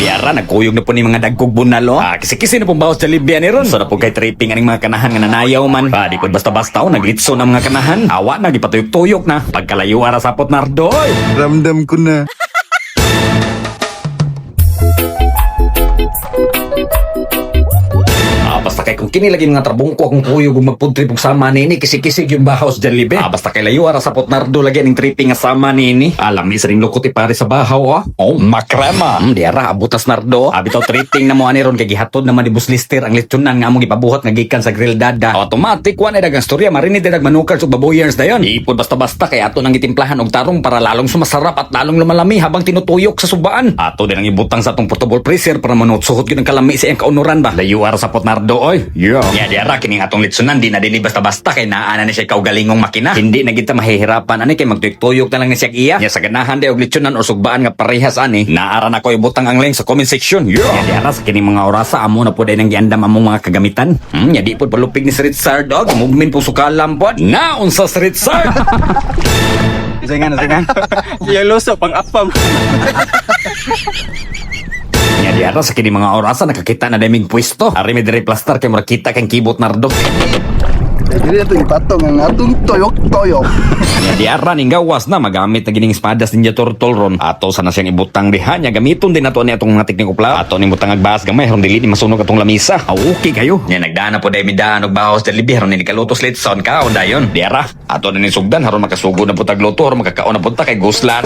Diara, nagkuyog na po ni mga dagkog bunalo. Ah, kisi-kisi na pong bawas sa Libya ni ron. So na po kay tripping aning mga kanahan nga nanayaw man. Ah, di po basta-basta o naglitso ng mga kanahan. Awa na, gipatuyok-tuyok na. Pagkalayo ara sa pot nardo. oy. Ramdam ko na. Basta kay kung kini lagi mga trabong ko akong kuyog ug magpuntrip og sama nini kisi-kisi yung bahaw sa Libe. Ah, basta kay layo ara sa pot nardo lagi ning tripping nga sama nini. Alam sa ring lukot ipare sa bahaw ah. Oh, makrema. Mm, diara abutas nardo. Ah, bitaw tripping na mo ani ron kay gihatod naman ni Buslister ang lechonan nga among ipabuhat nga gikan sa grill dada. Automatic wa na dagang storya marinid dag manukar sa baboyers dayon. Ipod basta-basta kay ato nang itimplahan og tarong para lalong sumasarap at lalong lumalami habang tinutuyok sa subaan. Ato din ang ibutang sa atong portable freezer para manutsuhot gyud ang kalami sa iyang kaunuran ba. Layo ara sa pot nardo oy. Yeah. Ya diara kining atong litsunan di na dili basta-basta kay naana ni siya kaugalingong makina. Hindi na kita mahihirapan ani kay magtuyok-tuyok na lang ni siya iya. Ya sa ganahan day og litsunan o sugbaan nga parehas ani. Naara na ko ibutang ang link sa comment section. Yeah. Ya diara sa kining mga orasa amo na po day nang giandam among mga kagamitan. Hmm, ya di po palupig ni Street Sir dog. Movement po sukalam po. Naon sa Street Sir. Singan. Iya loso, pang apam. Nga di ara sa kini mga orasa nakakita na daming pwesto. Ari mi dire plaster kay makita kang kibot nardo. Dili na ito ipatong ang atong toyok-toyok. Nga di ara ning gawas na magamit na gining espadas ninja turtle ron. Ato sana siyang ibutang diha nya gamiton din nato ni atong mga teknik upla. Ato ni butang agbahas gamay ron dili ni masunog atong lamisa. Ah, okay kayo. Nya nagdana po dai mi daan og bahos sa libi ron ni kalutos lit son ka on dayon. Di ara ato na ni sugdan haron makasugod na putag luto haron makakaon na punta kay gusla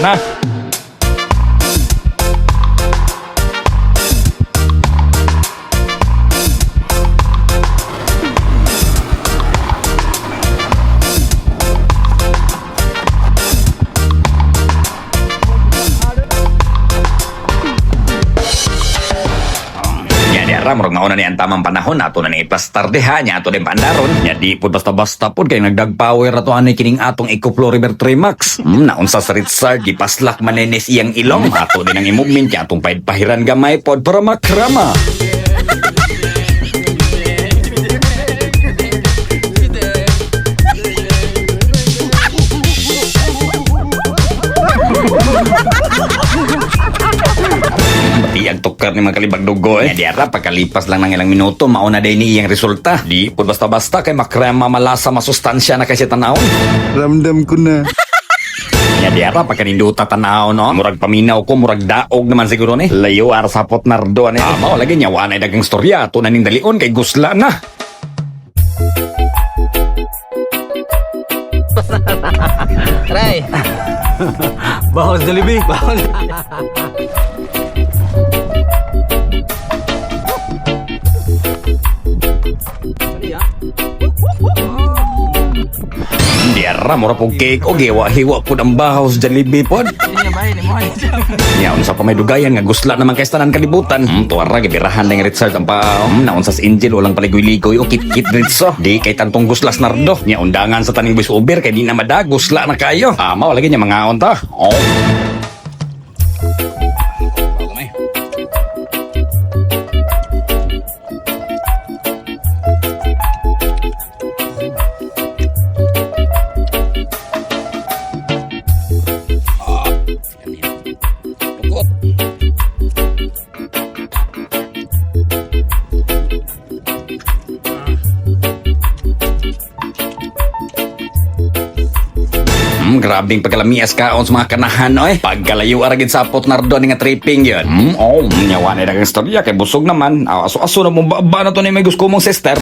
na. Nya di ara murag mauna ni ang tamang panahon ato na ni iplastar diha nya ato din pandaron. Nya di pud basta-basta pud kay nagdag power ato ani kining atong Ecoflow River Trimax. Hmm, naon sa Sritsar gipaslak manenes iyang ilong. Ato din ang i-movement kay atong pahid pahiran gamay pod para makrama. Pati ang tukar ni mga kalibag dugo eh. Di ara pagkalipas lang ng ilang minuto mauna din ni iyang resulta. Di pud basta-basta kay makrema malasa masustansya na kasi tanawon. Ramdam ko na. Ya di ara pagkaninduta tanaw no. Murag paminaw ko murag daog naman siguro ni. Layo ara sa pot nardo ani. Ah, mao lagi nya wa na dagang storya to na ning dalion kay gusla na. Try. Bahos Jollibee. Bahos. Ara mura pug cake o giwa hiwa pud ang bahaw sa Jollibee pod. Ini nga bahay ni mo. Ya unsa pa may dugayan nga gusla naman kay tanan kalibutan. Hmm, tuara gibirahan ng Richard ang pa. Hmm, naon sa Angel walang paligoy-ligoy o kit-kit dritso. Di kay tantong guslas nardo. Nya undangan sa taning voice over kay di na madagusla na kayo. Mao lagi nya mga onta. Oh. Hmm, grabing pagkalamias kaon sa mga kanahan oy. Pagkalayo aragid sa pot nardo nga tripping yun. Hmm, oh, nyawa na dagang istorya kay busog naman. Aso-aso na mong baba na to ni may gusto mong sister.